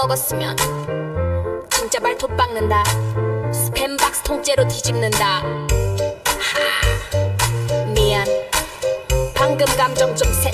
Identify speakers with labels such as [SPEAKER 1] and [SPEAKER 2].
[SPEAKER 1] 먹었으면 진짜 말톱 박는다. 스팸박스 통째로 뒤집는다. 하, 미안. 방금 감정 좀세.